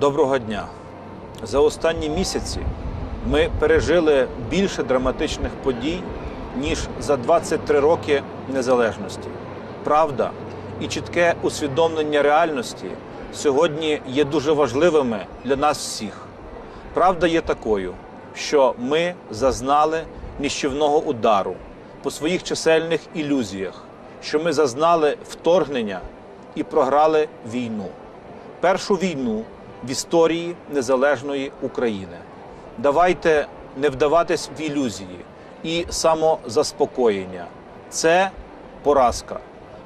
Доброго дня. За останні місяці ми пережили більше драматичних подій, ніж за 23 роки незалежності. Правда і чітке усвідомлення реальності сьогодні є дуже важливими для нас всіх. Правда є такою, що ми зазнали ніщівного удару по своїх чисельних ілюзіях, що ми зазнали вторгнення і програли війну. Першу війну в історії незалежної України. Давайте не вдаватись в ілюзії і самозаспокоєння. Це поразка.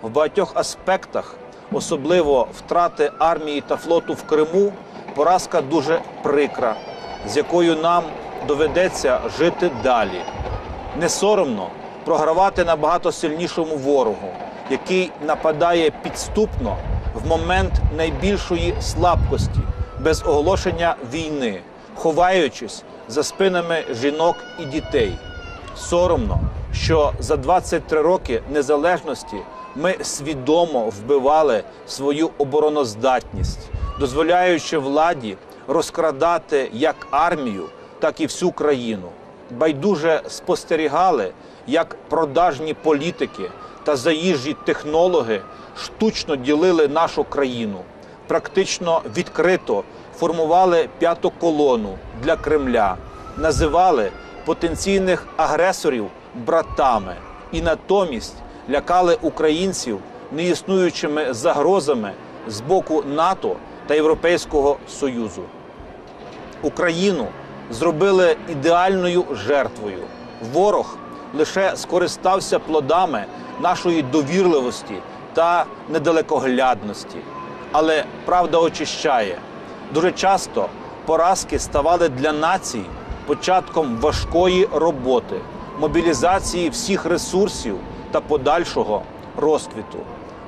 В багатьох аспектах, особливо втрати армії та флоту в Криму, поразка дуже прикра, з якою нам доведеться жити далі. Не соромно програвати набагато сильнішому ворогу, який нападає підступно в момент найбільшої слабкості, без оголошення війни, ховаючись за спинами жінок і дітей. Соромно, що за 23 роки незалежності ми свідомо вбивали свою обороноздатність, дозволяючи владі розкрадати як армію, так і всю країну. Байдуже спостерігали, як продажні політики та заїжджі технологи штучно ділили нашу країну, практично відкрито формували п'яту колону для Кремля, називали потенційних агресорів братами і натомість лякали українців неіснуючими загрозами з боку НАТО та Європейського Союзу. Україну зробили ідеальною жертвою. Ворог лише скористався плодами нашої довірливості та недалекоглядності. Але правда очищає. Дуже часто поразки ставали для націй початком важкої роботи, мобілізації всіх ресурсів та подальшого розквіту.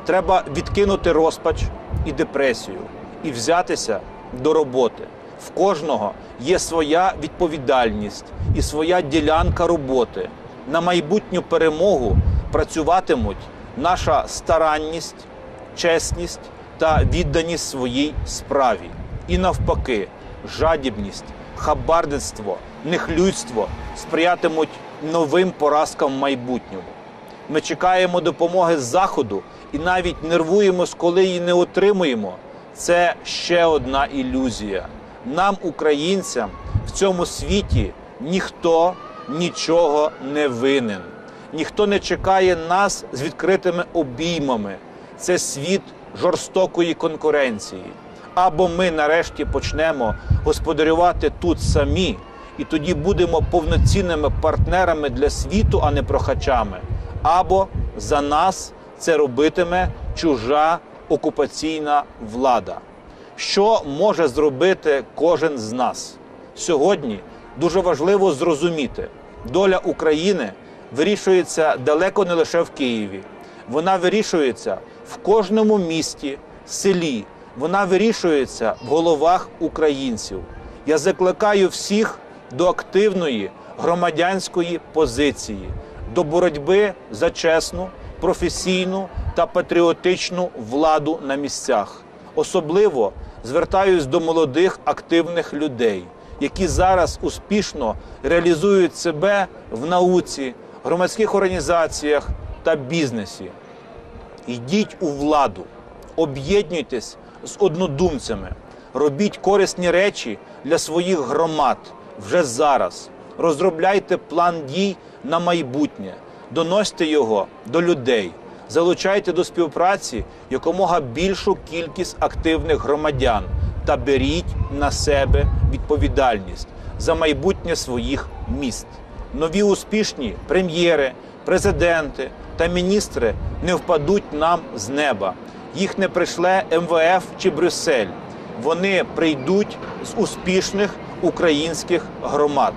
Треба відкинути розпач і депресію і взятися до роботи. В кожного є своя відповідальність і своя ділянка роботи. На майбутню перемогу працюватимуть наша старанність, чесність та відданість своїй справі. І навпаки, жадібність, хабарництво, нехлюйство сприятимуть новим поразкам в майбутньому. Ми чекаємо допомоги з заходу і навіть нервуємось, коли її не отримуємо. Це ще одна ілюзія. Нам, українцям, в цьому світі ніхто нічого не винен. Ніхто не чекає нас з відкритими обіймами. Це світ жорстокої конкуренції. Або ми нарешті почнемо господарювати тут самі, і тоді будемо повноцінними партнерами для світу, а не прохачами. Або за нас це робитиме чужа окупаційна влада. Що може зробити кожен з нас сьогодні? Дуже важливо зрозуміти, доля України вирішується далеко не лише в Києві. Вона вирішується в кожному місті, селі. Вона вирішується в головах українців. Я закликаю всіх до активної громадянської позиції, до боротьби за чесну, професійну та патріотичну владу на місцях. Особливо звертаюсь до молодих активних людей, які зараз успішно реалізують себе в науці, громадських організаціях та бізнесі. Йдіть у владу, об'єднуйтесь з однодумцями, робіть корисні речі для своїх громад вже зараз. Розробляйте план дій на майбутнє, доносьте його до людей, залучайте до співпраці якомога більшу кількість активних громадян та беріть на себе відповідальність за майбутнє своїх міст. Нові успішні прем'єри, президенти та міністри не впадуть нам з неба. Їх не прийшле МВФ чи Брюссель. Вони прийдуть з успішних українських громад.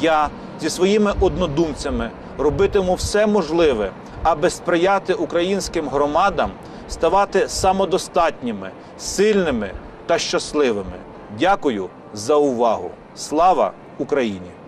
Я зі своїми однодумцями робитиму все можливе, аби сприяти українським громадам ставати самодостатніми, сильними та щасливими. Дякую за увагу. Слава Україні!